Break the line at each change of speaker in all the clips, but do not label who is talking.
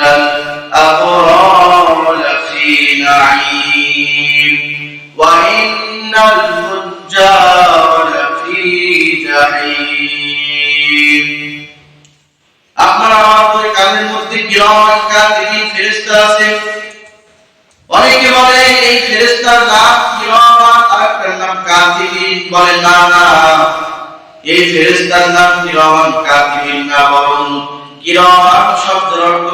الأبرار لفي نعيم وإن الفجار لفي جحيم আপনার আমাদের কাজের মধ্যে কিরামান কাতিবিন ফেরেশতা আছে। অনেকে বলে, এই ফেরেশতার নাম কিরামান আর নাম কাতিবিন বলে, না না, এই ফেরেশতার নাম কিরামান কাতিবিন না, বরং কিরামান শব্দের অর্থ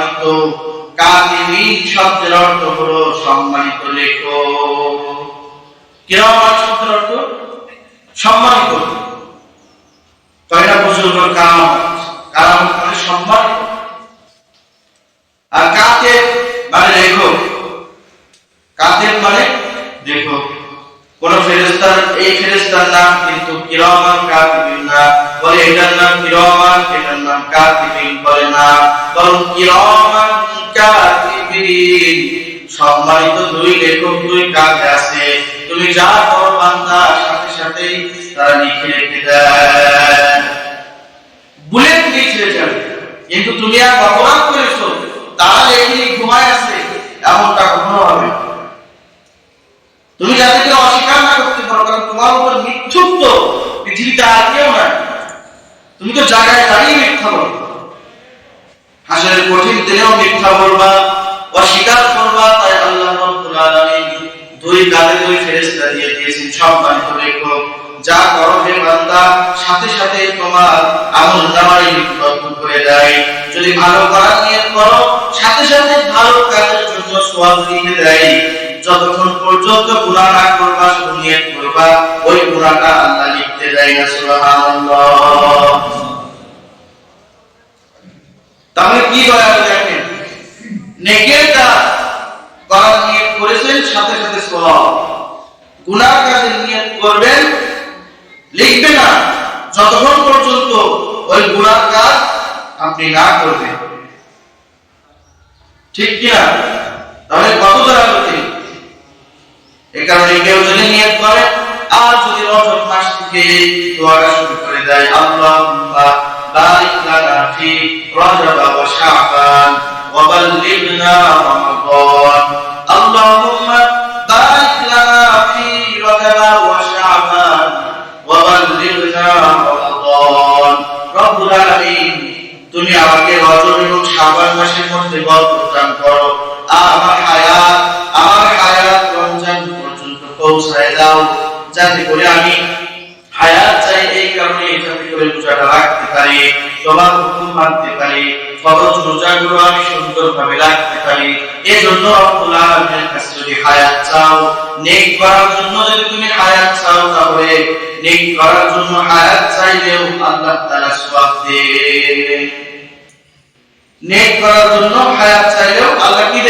সম্মানিত কাতিবিন শব্দের অর্থ হলো সম্মানিত লেখক। শব্দের অর্থ? সম্মানিত। কয়টা বুজুর্গ কাম কালাম মানে সম্মানিত? আর কাতেব মানে লেখক? কাতেব মানে লেখক? কোন ফেরেস্তার এই ফেরেস্তার নাম কিন্তু কিরমান কাতিবিন না বলে, এটার নাম কিরমান এটার নাম কাতিবিন বলে না, বরং কিরমান কাতিবিন সম্মানিত দুই লেখক দুই কাজে আছে, তুমি যা করো বান্দা, সাথে সাথেই তারা লিখে রেখে দেয়। বুলেট দিয়ে যাবে। কিন্তু তুমি আর অপরাধ করেছ তারা এখানে ঘুমায় আছে, এমনটা কখনো হবে তুমি যাদেরকে অস্বীকার না করতে পারো, কারণ তোমার উপর মিথ্যুক তো, পৃথিবীতে আর কেউ তুমি তো জায়গায় দাঁড়িয়ে মিথ্যা বলো। হাসরের কঠিন দিনেও মিথ্যা বলবা, অস্বীকার করবা, তাই আল্লাহ রাব্বুল আলামিন দুই কাঁধে দুই ফেরেশতা দিয়ে দিয়েছেন, সম্মানিত লেখক, যা করো হে বান্দা, সাথে সাথে তোমার আমল নামাই লিপিবদ্ধ করে দেয়। যদি ভালো করার নিয়ত করো, সাথে সাথে ভালো কাজের জন্য সওয়াব লিখে দেয়। যতক্ষণ পর্যন্ত না করবা নিয়ত করবা ওই গুনাহটা আল্লাহ লিখতে দেয় না, সুবহানাল্লাহ। তাহলে কি দয়া দেখেন? নেকের কাজ করার নিয়ত করেছেন, সাথে সাথে সওয়াব। গুনাহ কাজের নিয়ত করবেন লিখবে না। যতক্ষণ পর্যন্ত ওই গুনার কাজ আপনি না করবেন। ঠিক কিনা? তাহলে কত দ্বারা কারণে কেউ যদি নিয়ত করে, আর যদি রজব মাস থেকে দোয়াটা শুরু করে দেয়, আল্লাহুম্মা বারিক লানা ফি রজব ওয়া শাবান ওয়া বাল্লিগনা রমাদান। আল্লাহুম্মা বারিক লানা ফি রজব ওয়া শাবান ওয়া বাল্লিগনা রমাদান। রব্বুল আলামিন, তুমি আমাকে রজব এবং শাবান মাসের মধ্যে বরকত দান করো। যাতে করে আমি হায়াত চাই এই কারণে করে রাখতে পারি তোমার হুকুম মানতে পারি রোজাগুলো আমি সুন্দরভাবে রাখতে পারি। কাছে যদি হায়াত চাও, নেক করার জন্য যদি তুমি হায়াত চাও, তাহলে নেক করার জন্য হায়াত চাইলেও আল্লাহ দেন। নেক করার জন্য হায়াত চাইলেও আল্লাহ কি